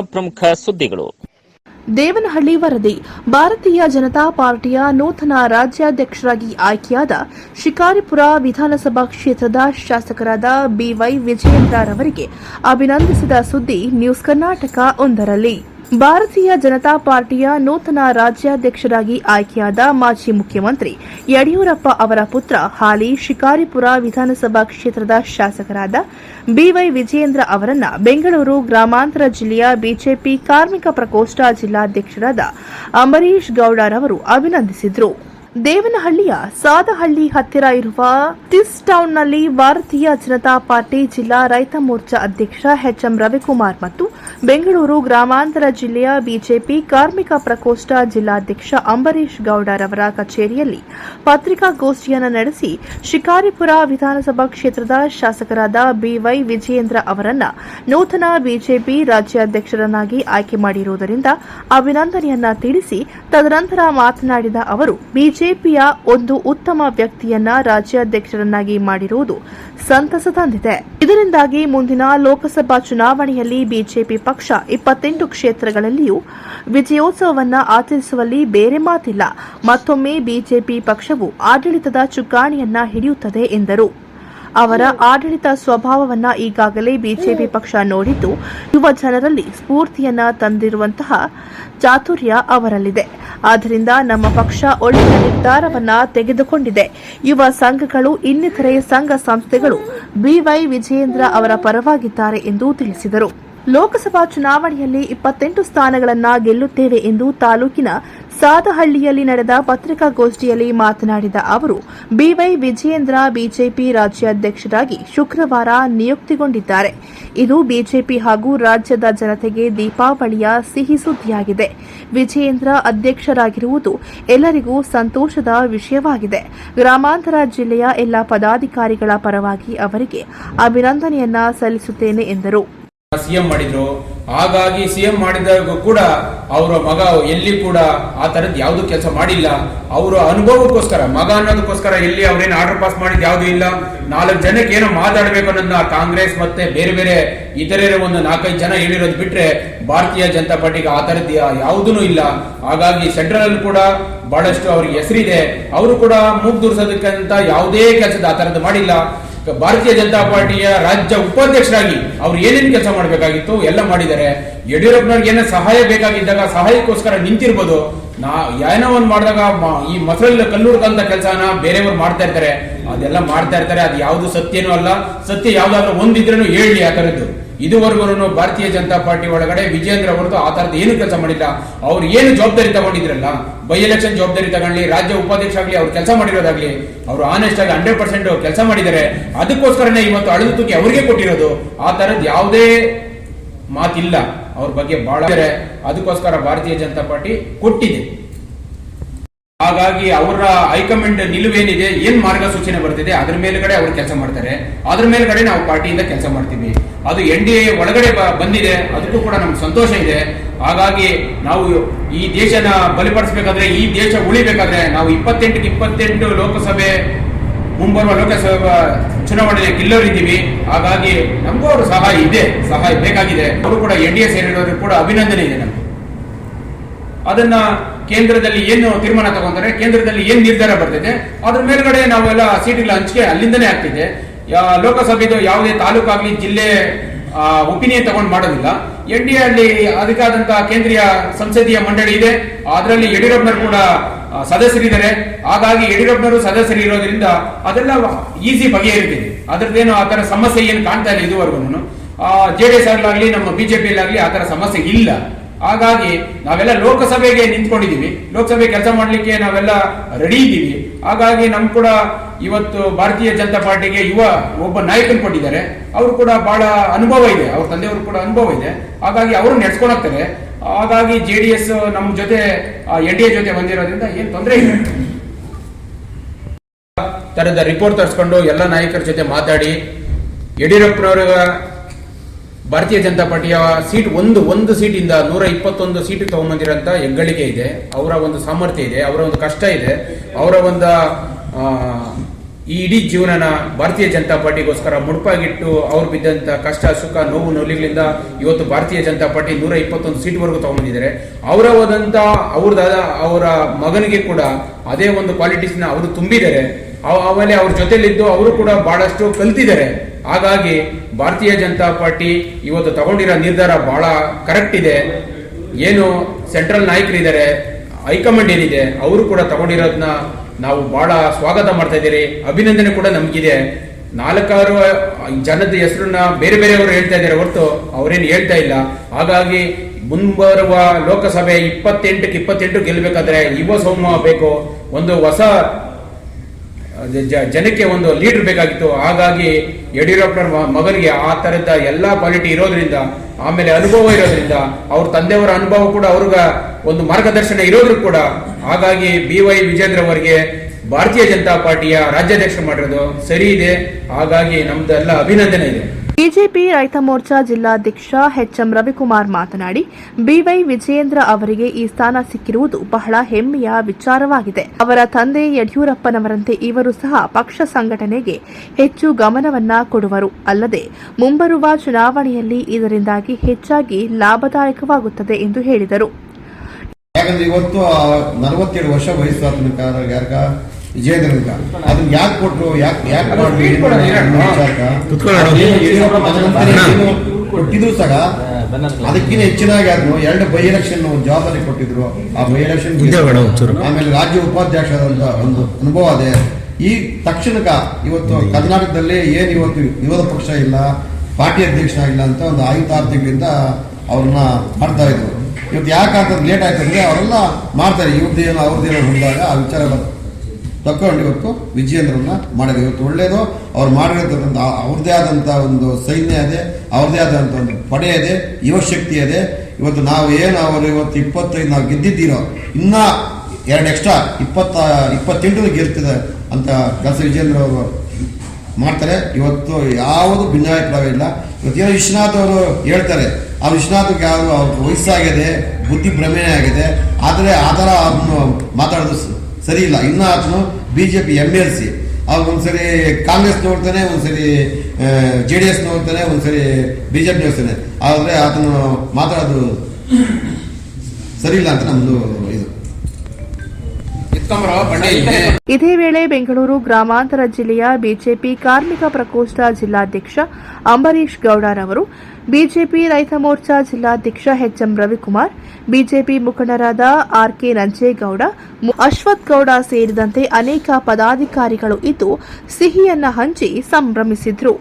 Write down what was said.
ಪ್ರಮುಖ ಸುದ್ದಿಗಳು. ದೇವನಹಳ್ಳಿ ವರದಿ, ಭಾರತೀಯ ಜನತಾ ಪಾರ್ಟಿಯ ನೂತನ ರಾಜ್ಯಾಧ್ಯಕ್ಷರಾಗಿ ಆಯ್ಕೆಯಾದ ಶಿಕಾರಿಪುರ ವಿಧಾನಸಭಾ ಕ್ಷೇತ್ರದ ಶಾಸಕರಾದ ಬಿವೈ ವಿಜಯೇಂದ್ರರವರಿಗೆ ಅಭಿನಂದಿಸಿದ ಸುದ್ದಿ ನ್ಯೂಸ್ ಕರ್ನಾಟಕ ಒಂದರಲ್ಲಿ. ಭಾರತೀಯ ಜನತಾ ಪಾರ್ಟಿಯ ನೂತನ ರಾಜ್ಯಾಧ್ಯಕ್ಷರಾಗಿ ಆಯ್ಕೆಯಾದ ಮಾಜಿ ಮುಖ್ಯಮಂತ್ರಿ ಯಡಿಯೂರಪ್ಪ ಅವರ ಪುತ್ರ ಹಾಲಿ ಶಿಕಾರಿಪುರ ವಿಧಾನಸಭಾ ಕ್ಷೇತ್ರದ ಶಾಸಕರಾದ ಬಿವೈ ವಿಜಯೇಂದ್ರ ಅವರನ್ನ ಬೆಂಗಳೂರು ಗ್ರಾಮಾಂತರ ಜಿಲ್ಲೆಯ ಬಿಜೆಪಿ ಕಾರ್ಮಿಕ ಪ್ರಕೋಷ್ಠ ಜಿಲ್ಲಾಧ್ಯಕ್ಷರಾದ ಅಂಬರೀಶ್ ಗೌಡರವರು ಅಭಿನಂದಿಸಿದರು. ದೇವನಹಳ್ಳಿಯ ಸಾದಹಳ್ಳಿ ಹತ್ತಿರ ಇರುವ ಟಿಸ್ ಟೌನ್ನಲ್ಲಿ ಭಾರತೀಯ ಜನತಾ ಪಾರ್ಟಿ ಜಿಲ್ಲಾ ರೈತ ಮೋರ್ಚಾ ಅಧ್ಯಕ್ಷ ಎಚ್ಎಂ ರವಿಕುಮಾರ್ ಮತ್ತು ಬೆಂಗಳೂರು ಗ್ರಾಮಾಂತರ ಜಿಲ್ಲೆಯ ಬಿಜೆಪಿ ಕಾರ್ಮಿಕ ಪ್ರಕೋಷ್ಠ ಜಿಲ್ಲಾಧ್ಯಕ್ಷ ಅಂಬರೀಶ್ ಗೌಡರವರ ಕಚೇರಿಯಲ್ಲಿ ಪತ್ರಿಕಾಗೋಷ್ಠಿಯನ್ನು ನಡೆಸಿ ಶಿಕಾರಿಪುರ ವಿಧಾನಸಭಾ ಕ್ಷೇತ್ರದ ಶಾಸಕರಾದ ಬಿವೈ ವಿಜಯೇಂದ್ರ ಅವರನ್ನ ನೂತನ ಬಿಜೆಪಿ ರಾಜ್ಯಾಧ್ಯಕ್ಷರನ್ನಾಗಿ ಆಯ್ಕೆ ಮಾಡಿರುವುದರಿಂದ ಅಭಿನಂದನೆಯನ್ನ ತಿಳಿಸಿ ತದನಂತರ ಮಾತನಾಡಿದ ಅವರು ಬಿಜೆಪಿಯ ಒಂದು ಉತ್ತಮ ವ್ಯಕ್ತಿಯನ್ನ ರಾಜ್ಯಾಧ್ಯಕ್ಷರನ್ನಾಗಿ ಮಾಡಿರುವುದು ಸಂತಸ ತಂದಿದೆ. ಇದರಿಂದಾಗಿ ಮುಂದಿನ ಲೋಕಸಭಾ ಚುನಾವಣೆಯಲ್ಲಿ ಬಿಜೆಪಿ ಪಕ್ಷ ಇಪ್ಪತ್ತೆಂಟು ಕ್ಷೇತ್ರಗಳಲ್ಲಿಯೂ ವಿಜಯೋತ್ಸವವನ್ನು ಆಚರಿಸುವಲ್ಲಿ ಬೇರೆ ಮಾತಿಲ್ಲ. ಮತ್ತೊಮ್ಮೆ ಬಿಜೆಪಿ ಪಕ್ಷವು ಆಡಳಿತದ ಚುಕ್ಕಾಣಿಯನ್ನ ಹಿಡಿಯುತ್ತದೆ ಎಂದರು. ಅವರ ಆಡಳಿತ ಸ್ವಭಾವವನ್ನ ಈಗಾಗಲೇ ಬಿಜೆಪಿ ಪಕ್ಷ ನೋಡಿದ್ದು, ಯುವ ಜನರಲ್ಲಿ ಸ್ಫೂರ್ತಿಯನ್ನ ತಂದಿರುವಂತಹ ಚಾತುರ್ಯ ಅವರಲ್ಲಿದೆ. ಆದ್ದರಿಂದ ನಮ್ಮ ಪಕ್ಷ ಒಳ್ಳೆಯ ನಿರ್ಧಾರವನ್ನ ತೆಗೆದುಕೊಂಡಿದೆ. ಯುವ ಸಂಘಗಳು, ಇನ್ನಿತರೆ ಸಂಘ ಸಂಸ್ಥೆಗಳು ಬಿವೈ ವಿಜಯೇಂದ್ರ ಅವರ ಪರವಾಗಿದ್ದಾರೆ ಎಂದು ತಿಳಿಸಿದರು. ಲೋಕಸಭಾ ಚುನಾವಣೆಯಲ್ಲಿ ಇಪ್ಪತ್ತೆಂಟು ಸ್ಥಾನಗಳನ್ನು ಗೆಲ್ಲುತ್ತೇವೆ ಎಂದು ತಾಲೂಕಿನ ಸಾದಹಳ್ಳಿಯಲ್ಲಿ ನಡೆದ ಪತ್ರಿಕಾಗೋಷ್ಠಿಯಲ್ಲಿ ಮಾತನಾಡಿದ ಅವರು ಬಿವೈ ವಿಜಯೇಂದ್ರ ಬಿಜೆಪಿ ರಾಜ್ಯಾಧ್ಯಕ್ಷರಾಗಿ ಶುಕ್ರವಾರ ನಿಯುಕ್ತಿಗೊಂಡಿದ್ದಾರೆ. ಇದು ಬಿಜೆಪಿ ಹಾಗೂ ರಾಜ್ಯದ ಜನತೆಗೆ ದೀಪಾವಳಿಯ ಸಿಹಿ ಸುದ್ದಿಯಾಗಿದೆ. ವಿಜಯೇಂದ್ರ ಅಧ್ಯಕ್ಷರಾಗಿರುವುದು ಎಲ್ಲರಿಗೂ ಸಂತೋಷದ ವಿಷಯವಾಗಿದೆ. ಗ್ರಾಮಾಂತರ ಜಿಲ್ಲೆಯ ಎಲ್ಲ ಪದಾಧಿಕಾರಿಗಳ ಪರವಾಗಿ ಅವರಿಗೆ ಅಭಿನಂದನೆಯನ್ನ ಸಲ್ಲಿಸುತ್ತೇನೆ ಎಂದರು. ಸಿಎಂ ಮಾಡಿದ್ರು. ಹಾಗಾಗಿ ಸಿಎಂ ಮಾಡಿದಾಗ ಕೂಡ ಅವರ ಮಗ ಎಲ್ಲಿ ಕೂಡ ಆ ತರದ್ ಯಾವ್ದು ಕೆಲಸ ಮಾಡಿಲ್ಲ. ಅವರ ಅನುಭವಕ್ಕೋಸ್ಕರ, ಮಗ ಅನ್ನೋದಕ್ಕೋಸ್ಕರ ಎಲ್ಲಿ ಅವ್ರೇನು ಆರ್ಡರ್ ಪಾಸ್ ಮಾಡಿದ್ ಯಾವ್ದು ಇಲ್ಲ. ನಾಲ್ಕು ಜನಕ್ಕೆ ಏನೋ ಮಾತಾಡ್ಬೇಕು ಅನ್ನೋದನ್ನ ಕಾಂಗ್ರೆಸ್ ಮತ್ತೆ ಬೇರೆ ಬೇರೆ ಇತರೆ ಒಂದು ನಾಲ್ಕೈದು ಜನ ಹೇಳಿರೋದು ಬಿಟ್ರೆ ಭಾರತೀಯ ಜನತಾ ಪಾರ್ಟಿಗೆ ಆ ತರದ್ ಯಾವುದೂ ಇಲ್ಲ. ಹಾಗಾಗಿ ಸೆಂಟ್ರಲ್ ಅಲ್ಲಿ ಕೂಡ ಬಹಳಷ್ಟು ಅವ್ರಿಗೆ ಹೆಸರಿದೆ. ಅವರು ಕೂಡ ಮೂಗ್ ದುರ್ಸೋದಕ್ಕಂತ ಯಾವುದೇ ಕೆಲಸದ ಆ ತರದ್ದು ಮಾಡಿಲ್ಲ. ಭಾರತೀಯ ಜನತಾ ಪಾರ್ಟಿಯ ರಾಜ್ಯ ಉಪಾಧ್ಯಕ್ಷರಾಗಿ ಅವ್ರು ಏನೇನು ಕೆಲಸ ಮಾಡಬೇಕಾಗಿತ್ತು ಎಲ್ಲ ಮಾಡಿದ್ದಾರೆ. ಯಡಿಯೂರಪ್ಪನವ್ರಿಗೆ ಏನೋ ಸಹಾಯ ಬೇಕಾಗಿದ್ದಾಗ ಸಹಾಯಕ್ಕೋಸ್ಕರ ನಿಂತಿರ್ಬೋದು. ನಾ ಏನೋ ಒಂದು ಮಾಡಿದಾಗ ಈ ಮೊಸರಲ್ಲಿ ಕಲ್ಲುಡ್ಕಂತ ಕೆಲಸನ ಬೇರೆಯವರು ಮಾಡ್ತಾ ಇರ್ತಾರೆ. ಅದೆಲ್ಲ ಮಾಡ್ತಾ ಇರ್ತಾರೆ. ಅದು ಯಾವುದು ಸತ್ಯನೂ ಅಲ್ಲ. ಸತ್ಯ ಯಾವ್ದಾದ್ರು ಒಂದಿದ್ರೂ ಹೇಳಿ ಆ ತರದ್ದು. ಇದುವರೆಗೂ ಭಾರತೀಯ ಜನತಾ ಪಾರ್ಟಿ ಒಳಗಡೆ ವಿಜೇಂದ್ರ ಅವರದ್ದು ಆ ಥರದ ಏನು ಕೆಲಸ ಮಾಡಿಲ್ಲ. ಅವ್ರು ಏನು ಜವಾಬ್ದಾರಿ ತಗೊಂಡಿದ್ರಲ್ಲ? ಬೈ ಎಲೆಕ್ಷನ್ ಜವಾಬ್ದಾರಿ ತಗೊಳ್ಳಿ, ರಾಜ್ಯ ಉಪಾಧ್ಯಕ್ಷ ಆಗಲಿ ಅವ್ರು ಕೆಲಸ ಮಾಡಿರೋದಾಗ್ಲಿ, ಅವರು ಆನೆಸ್ಟ್ ಆಗಿ ಹಂಡ್ರೆಡ್ ಪರ್ಸೆಂಟ್ ಕೆಲಸ ಮಾಡಿದ್ದಾರೆ. ಅದಕ್ಕೋಸ್ಕರನೇ ಇವತ್ತು ಅಳದು ತೂಕಿ ಅವರಿಗೆ ಕೊಟ್ಟಿರೋದು. ಆ ತರದ್ ಯಾವುದೇ ಮಾತಿಲ್ಲ. ಅವ್ರ ಬಗ್ಗೆ ಬಹಳ. ಅದಕ್ಕೋಸ್ಕರ ಭಾರತೀಯ ಜನತಾ ಪಾರ್ಟಿ ಕೊಟ್ಟಿದೆ. ಹಾಗಾಗಿ ಅವರ ಹೈಕಮಾಂಡ್ ನಿಲುವೇನಿದೆ, ಏನ್ ಮಾರ್ಗಸೂಚನೆ ಬರ್ತಿದೆ, ಅದ್ರ ಮೇಲ್ಗಡೆ ಅವರು ಕೆಲಸ ಮಾಡ್ತಾರೆ. ಅದ್ರ ಮೇಲ್ಗಡೆ ನಾವು ಪಾರ್ಟಿಯಿಂದ ಕೆಲಸ ಮಾಡ್ತೀವಿ. ಅದು ಎನ್ ಡಿ ಎ ಒಳಗಡೆ ಬಂದಿದೆ ಅದಕ್ಕೂ ಕೂಡ ನಮ್ಗೆ ಸಂತೋಷ ಇದೆ. ಹಾಗಾಗಿ ನಾವು ಈ ದೇಶನ ಬಲಿಪಡಿಸಬೇಕಾದ್ರೆ, ಈ ದೇಶ ಉಳಿಬೇಕಾದ್ರೆ ನಾವು ಇಪ್ಪತ್ತೆಂಟಕ್ಕೆ ಇಪ್ಪತ್ತೆಂಟು ಲೋಕಸಭೆ, ಮುಂಬರುವ ಲೋಕಸಭಾ ಚುನಾವಣೆ ಗೆಲ್ಲೋರಿದ್ದೀವಿ. ಹಾಗಾಗಿ ನಮಗೂ ಅವರು ಸಹಾಯ ಇದೆ, ಸಹಾಯ ಬೇಕಾಗಿದೆ. ಅವರು ಕೂಡ ಎನ್ ಡಿ ಎ ಸೇರಿರೋರು ಕೂಡ ಅಭಿನಂದನೆ ಇದೆ ನಮ್ಗೆ. ಅದನ್ನ ಕೇಂದ್ರದಲ್ಲಿ ಏನು ತೀರ್ಮಾನ ತಗೊಂತಾರೆ ಕೇಂದ್ರದಲ್ಲಿ ಏನು ನಿರ್ಧಾರ ಬರ್ತಿದೆ, ಅದ್ರ ಮೇಲ್ಗಡೆ ನಾವೆಲ್ಲ ಸೀಟ್ಗಳ ಹಂಚಿಕೆ ಅಲ್ಲಿಂದನೇ ಆಗ್ತಿದೆ. ಲೋಕಸಭೆದು ಯಾವುದೇ ತಾಲೂಕಾಗ್ಲಿ ಜಿಲ್ಲೆ ಒಪಿನಿಯನ್ ತಗೊಂಡು ಮಾಡೋದಿಲ್ಲ. ಎನ್ ಡಿ ಅಲ್ಲಿ ಅದಕ್ಕಾದಂತಹ ಕೇಂದ್ರೀಯ ಸಂಸದೀಯ ಮಂಡಳಿ ಇದೆ. ಅದರಲ್ಲಿ ಯಡಿಯೂರಪ್ಪನವರು ಕೂಡ ಸದಸ್ಯರಿದ್ದಾರೆ. ಹಾಗಾಗಿ ಯಡಿಯೂರಪ್ಪನವರು ಸದಸ್ಯರು ಇರೋದ್ರಿಂದ ಅದೆಲ್ಲ ಈಸಿ ಬಗೆಹರಿತಿದೆ. ಅದ್ರದ್ದೇನು ಆ ತರ ಸಮಸ್ಯೆ ಏನು ಕಾಣ್ತಾ ಇಲ್ಲ ಇದುವರೆಗೂ ಜೆ ಡಿ ಎಸ್ ಆಗ್ಲಿ ನಮ್ಮ ಬಿಜೆಪಿಯಲ್ಲಾಗ್ಲಿ ಆ ತರ ಸಮಸ್ಯೆ ಇಲ್ಲ. ಹಾಗಾಗಿ ನಾವೆಲ್ಲ ಲೋಕಸಭೆಗೆ ನಿಂತ್ಕೊಂಡಿದ್ದೀವಿ. ಲೋಕಸಭೆ ಕೆಲಸ ಮಾಡಲಿಕ್ಕೆ ನಾವೆಲ್ಲ ರೆಡಿ ಇದ್ದೀವಿ. ಹಾಗಾಗಿ ನಮ್ ಕೂಡ ಇವತ್ತು ಭಾರತೀಯ ಜನತಾ ಪಾರ್ಟಿಗೆ ಯುವ ಒಬ್ಬ ನಾಯಕನ್ ಕೊಟ್ಟಿದ್ದಾರೆ. ಅವರು ಕೂಡ ಬಹಳ ಅನುಭವ ಇದೆ. ಅವ್ರ ತಂದೆಯವರು ಕೂಡ ಅನುಭವ ಇದೆ. ಹಾಗಾಗಿ ಅವರು ನೆಡ್ಸ್ಕೊಂಡೋಗ್ತಾರೆ ಹಾಗಾಗಿ ಜೆ ಡಿ ಎಸ್ ನಮ್ಮ ಜೊತೆ ಎನ್ ಡಿ ಎ ಜೊತೆ ಬಂದಿರೋದ್ರಿಂದ ಏನು ತೊಂದರೆ ಇಲ್ಲ. ತರದ ರಿಪೋರ್ಟ್ ತರಿಸ್ಕೊಂಡು ಎಲ್ಲ ನಾಯಕರ ಜೊತೆ ಮಾತಾಡಿ, ಯಡಿಯೂರಪ್ಪನವರ ಭಾರತೀಯ ಜನತಾ ಪಾರ್ಟಿಯ ಸೀಟ್ ಒಂದು ಒಂದು ಸೀಟಿಂದ ನೂರ ಇಪ್ಪತ್ತೊಂದು ಸೀಟ್ ತಗೊಂಬಂದಿರೋಂಥ ಹೆಗ್ಗಳಿಕೆ ಇದೆ. ಅವರ ಒಂದು ಸಾಮರ್ಥ್ಯ ಇದೆ, ಅವರ ಒಂದು ಕಷ್ಟ ಇದೆ. ಅವರ ಒಂದು ಈ ಇಡೀ ಜೀವನನ ಭಾರತೀಯ ಜನತಾ ಪಾರ್ಟಿಗೋಸ್ಕರ ಮುಡುಪಾಗಿಟ್ಟು ಅವ್ರು ಬಿದ್ದಂತ ಕಷ್ಟ, ಸುಖ, ನೋವು ನೋಲಿಗಳಿಂದ ಇವತ್ತು ಭಾರತೀಯ ಜನತಾ ಪಾರ್ಟಿ ನೂರ ಇಪ್ಪತ್ತೊಂದು ಸೀಟ್ವರೆಗೂ ತಗೊಂಡಿದ್ದಾರೆ ಹೋದಂಥ ಅವ್ರದಾದ ಅವರ ಮಗನಿಗೆ ಕೂಡ ಅದೇ ಒಂದು ಕ್ವಾಲಿಟೀಸ್ನ ಅವರು ತುಂಬಿದ್ದಾರೆ. ಆಮೇಲೆ ಅವ್ರ ಜೊತೆಲಿದ್ದು ಅವರು ಕೂಡ ಬಹಳಷ್ಟು ಕಲ್ತಿದ್ದಾರೆ. ಹಾಗಾಗಿ ಭಾರತೀಯ ಜನತಾ ಪಾರ್ಟಿ ಇವತ್ತು ತಗೊಂಡಿರೋ ನಿರ್ಧಾರ ಬಹಳ ಕರೆಕ್ಟ್ ಇದೆ. ಏನು ಸೆಂಟ್ರಲ್ ನಾಯಕರಿದ್ದಾರೆ, ಹೈಕಮಾಂಡ್ ಏನಿದೆ, ಅವರು ಕೂಡ ತಗೊಂಡಿರೋದನ್ನ ನಾವು ಬಹಳ ಸ್ವಾಗತ ಮಾಡ್ತಾ ಇದ್ದೀರಿ. ಅಭಿನಂದನೆ ಕೂಡ ನಮಗಿದೆ. ನಾಲ್ಕಾರು ಜನದ ಹೆಸರನ್ನ ಬೇರೆ ಬೇರೆಯವರು ಹೇಳ್ತಾ ಇದ್ದಾರೆ ಹೊರತು ಅವರೇನು ಹೇಳ್ತಾ ಇಲ್ಲ. ಹಾಗಾಗಿ ಮುಂಬರುವ ಲೋಕಸಭೆ ಇಪ್ಪತ್ತೆಂಟಕ್ಕೆ ಇಪ್ಪತ್ತೆಂಟು ಗೆಲ್ಲಬೇಕಾದ್ರೆ ಯುವ ಸೋಮ ಬೇಕು. ಒಂದು ಹೊಸ ಜನಕ್ಕೆ ಒಂದು ಲೀಡರ್ ಬೇಕಾಗಿತ್ತು. ಹಾಗಾಗಿ ಯಡಿಯೂರಪ್ಪನ ಮಗನಿಗೆ ಆ ಥರದ ಎಲ್ಲಾ ಕ್ವಾಲಿಟಿ ಇರೋದ್ರಿಂದ, ಆಮೇಲೆ ಅನುಭವ ಇರೋದ್ರಿಂದ, ಅವ್ರ ತಂದೆಯವರ ಅನುಭವ ಕೂಡ ಅವ್ರಿಗ ಒಂದು ಮಾರ್ಗದರ್ಶನ ಇರೋದ್ರು ಕೂಡ, ಹಾಗಾಗಿ ಬಿ ವೈ ವಿಜೇಂದ್ರ ಅವರಿಗೆ ಭಾರತೀಯ ಜನತಾ ಪಾರ್ಟಿಯ ರಾಜ್ಯಾಧ್ಯಕ್ಷ ಮಾಡಿರೋದು ಸರಿ ಇದೆ. ಹಾಗಾಗಿ ನಮ್ದೆಲ್ಲ ಅಭಿನಂದನೆ ಇದೆ. ಬಿಜೆಪಿ ರೈತ ಮೋರ್ಚಾ ಜಿಲ್ಲಾಧ್ಯಕ್ಷ ಎಚ್ಎಂ ರವಿಕುಮಾರ್ ಮಾತನಾಡಿ, ಬಿವೈ ವಿಜಯೇಂದ್ರ ಅವರಿಗೆ ಈ ಸ್ಥಾನ ಸಿಕ್ಕಿರುವುದು ಬಹಳ ಹೆಮ್ಮೆಯ ವಿಚಾರವಾಗಿದೆ. ಅವರ ತಂದೆ ಯಡಿಯೂರಪ್ಪನವರಂತೆ ಇವರು ಸಹ ಪಕ್ಷ ಸಂಘಟನೆಗೆ ಹೆಚ್ಚು ಗಮನವನ್ನ ಕೊಡುವರು. ಅಲ್ಲದೆ, ಮುಂಬರುವ ಚುನಾವಣೆಯಲ್ಲಿ ಇದರಿಂದಾಗಿ ಹೆಚ್ಚಾಗಿ ಲಾಭದಾಯಕವಾಗುತ್ತದೆ ಎಂದು ಹೇಳಿದರು. ವಿಜಯೇಂದ್ರನ್ಗ ಅದನ್ನ ಯಾಕೆ ಕೊಟ್ಟರು ಯಾಕೆ ಯಾಕೆ ಮಾಡ್ಲಿ ಕೊಟ್ಟಿದ್ರು ಸಹ ಅದಕ್ಕಿಂತ ಹೆಚ್ಚಿನಾಗಿ ಅದನ್ನು ಎರಡು ಬೈ ಎಲೆಕ್ಷನ್ ಜವಾಬ್ದಾರಿ ಕೊಟ್ಟಿದ್ರು. ಆ ಬೈ ಎಲೆಕ್ಷನ್ ಆಮೇಲೆ ರಾಜ್ಯ ಉಪಾಧ್ಯಕ್ಷ ಒಂದು ಅನುಭವ ಅದೇ. ಈ ತಕ್ಷಣಕ ಇವತ್ತು ಕರ್ನಾಟಕದಲ್ಲಿ ಏನ್ ಇವತ್ತು ವಿರೋಧ ಪಕ್ಷ ಇಲ್ಲ ಪಾರ್ಟಿ ಅಧ್ಯಕ್ಷನಾಗಿಲ್ಲ ಅಂತ ಒಂದು ತಿಂಗಳಿಂದ ಅವ್ರನ್ನ ಮಾಡ್ತಾ ಇದ್ರು. ಇವತ್ತು ಯಾಕೆ ಲೇಟ್ ಆಯ್ತು ಅಂದ್ರೆ ಅವರೆಲ್ಲ ಮಾಡ್ತಾರೆ. ಇವ್ರದ್ದೇನು ಅವ್ರದ್ದೇನೋ ಬಂದಾಗ ಆ ವಿಚಾರ ಬಂತು ತಕೊಂಡು ಇವತ್ತು ವಿಜಯೇಂದ್ರನ್ನ ಮಾಡಿದೆ ಇವತ್ತು ಒಳ್ಳೇದು, ಅವ್ರು ಮಾಡಿರ್ತಕ್ಕಂಥ ಅವ್ರದ್ದೇ ಆದಂಥ ಒಂದು ಸೈನ್ಯ ಇದೆ ಅವ್ರದೇ ಆದಂಥ ಒಂದು ಪಡೆ ಇದೆ, ಯುವಶಕ್ತಿ ಇದೆ. ಇವತ್ತು ನಾವು ಏನು ಅವರು ಇವತ್ತು ಇಪ್ಪತ್ತೈದು ನಾವು ಗೆದ್ದಿದ್ದೀರೋ, ಇನ್ನ ಎರಡು ಎಕ್ಸ್ಟ್ರಾ ಇಪ್ಪತ್ತ ಇಪ್ಪತ್ತೆಂಟು ಗೆಲ್ತಿದೆ ಅಂತ ಕೆಲಸ ವಿಜೇಂದ್ರ ಅವರು ಮಾಡ್ತಾರೆ. ಇವತ್ತು ಯಾವುದು ಭಿನ್ನಾಭಿಪ್ರಾಯವಿಲ್ಲ ಇವತ್ತು ಏನೋ ವಿಶ್ವನಾಥ್ ಅವರು ಹೇಳ್ತಾರೆ, ಆ ವಿಶ್ವನಾಥ್ಗೆ ಯಾರು ಅವ್ರ ವಯಸ್ಸಾಗಿದೆ ಬುದ್ಧಿ ಭ್ರಮೆನೇ ಆಗಿದೆ. ಆದರೆ ಆ ಥರ ಅದನ್ನು ಮಾತಾಡೋದು ಸರಿ ಇಲ್ಲ, ಇನ್ನೂ ಆತನು B J P M L C ಅವ್ರು ಒಂದ್ಸರಿ ಕಾಂಗ್ರೆಸ್ ನೋಡ್ತಾನೆ, ಒಂದ್ಸರಿ ಜೆ ಡಿ ಎಸ್ ನೋಡ್ತಾನೆ, ಒಂದ್ಸರಿ ಬಿ ಜೆ ಪಿ ನೋಡ್ತಾನೆ. ಆದರೆ ಆತನು ಮಾತಾಡೋದು ಸರಿ ಇಲ್ಲ ಅಂತ ನಮ್ಮದು ಇದು. ವೇಳೆ ಬೆಂಗಳೂರು ಗ್ರಾಮಾಂತರ ಜಿಲ್ಲೆಯ ಬಿಜೆಪಿ ಕಾರ್ಮಿಕ ಪ್ರಕೋಷ್ಠ ಜಿಲ್ಲಾಧ್ಯಕ್ಷ ಅಂಬರೀಶ್ ಗೌಡರವರು ಬಿಜೆಪಿ ರೈತ ಮೋರ್ಚಾ ಜಿಲ್ಲಾಧ್ಯಕ್ಷ ಎಚ್ಎಂ ರವಿಕುಮಾರ್, ಬಿಜೆಪಿ ಮುಖಂಡರಾದ ಆರ್ಕೆ ನಂಜೇಗೌಡ ಅಶ್ವಥ್ ಗೌಡ ಸೇರಿದಂತೆ ಅನೇಕ ಪದಾಧಿಕಾರಿಗಳು ಇದ್ದು, ಸಿಹಿಯನ್ನ ಹಂಚಿ ಸಂಭ್ರಮಿಸಿದ್ರು.